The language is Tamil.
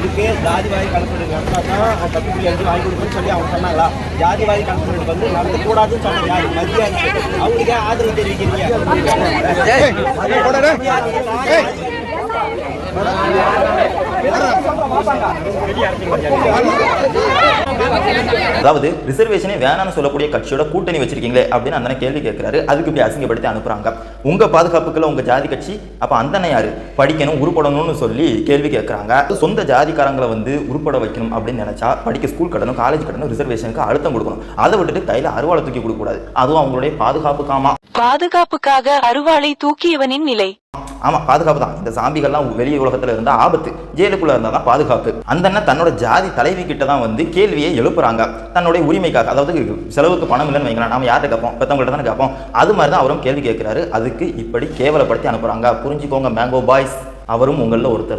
இதுக்கு ஜாதிவாதி கணக்கெடுப்பு நடத்தினா தான் பத்து புள்ளி அஞ்சு வாங்கி கொடுக்கணும்னு சொல்லி அவங்க சொன்னாங்களா ஜாதிவாதி கணக்கெடுப்பு வந்து நடத்தக்கூடாதுன்னு சொன்னாங்க யாரு மத்திய அரசு அவங்களுக்கு ஆதரவு தெரிவிக்கிறீங்க அதாவது ரிசர்வேஷனே வேணாம்னு சொல்லக்கூடிய கட்சியோட கூட்டணி வச்சிருக்கீங்களே அப்படின்னு அந்த கேள்வி கேட்கிறாரு. அதுக்கு போய் அசிங்கப்படுத்தி அனுப்புறாங்க. உங்க பாதுகாப்புக்குள்ள உங்க ஜாதி கட்சி அப்ப அந்த அண்ணன் யாரு? படிக்கணும் உருப்படணும்னு சொல்லி கேள்வி கேட்கிறாங்க. சொந்த ஜாதிக்காரங்களை வந்து உருப்பட வைக்கணும் அப்படின்னு நினைச்சா படிக்க ஸ்கூல் கட்டணும் காலேஜ் கட்டணும் ரிசர்வேஷனுக்கு அழுத்தம் கொடுக்கணும். அதை விட்டுட்டு கையில அருவாளை தூக்கி கொடுக்க கூடாது அதுவும் அவங்களுடைய பாதுகாப்புக்காமா? பாதுகாப்புக்காக அருவாளை தூக்கியவனின் நிலை. ஆமாம் பாதுகாப்பு தான். இந்த சாம்பிகள்லாம் வெளி உலகத்தில் இருந்தால் ஆபத்து. ஜெயிலுக்குள்ளே இருந்தால் தான் பாதுகாப்பு. அந்த அண்ணன் தன்னோட ஜாதி தலைவி கிட்ட தான் வந்து கேள்வியை எழுப்புறாங்க. தன்னுடைய உரிமைக்காக அதாவது செலவுக்கு பணம் இல்லைன்னு வைங்களேன் நாம யார்கிட்ட கேட்போம்? பெற்றவங்கள்ட்ட தானே கேட்போம்? அது மாதிரி தான் அவரும் கேள்வி கேட்குறாரு. அதுக்கு இப்படி கேவலப்படுத்தி அனுப்புகிறாங்க புரிஞ்சுக்கோங்க மேங்கோ பாய்ஸ் அவரும் உங்களில் ஒருத்தர் தான்.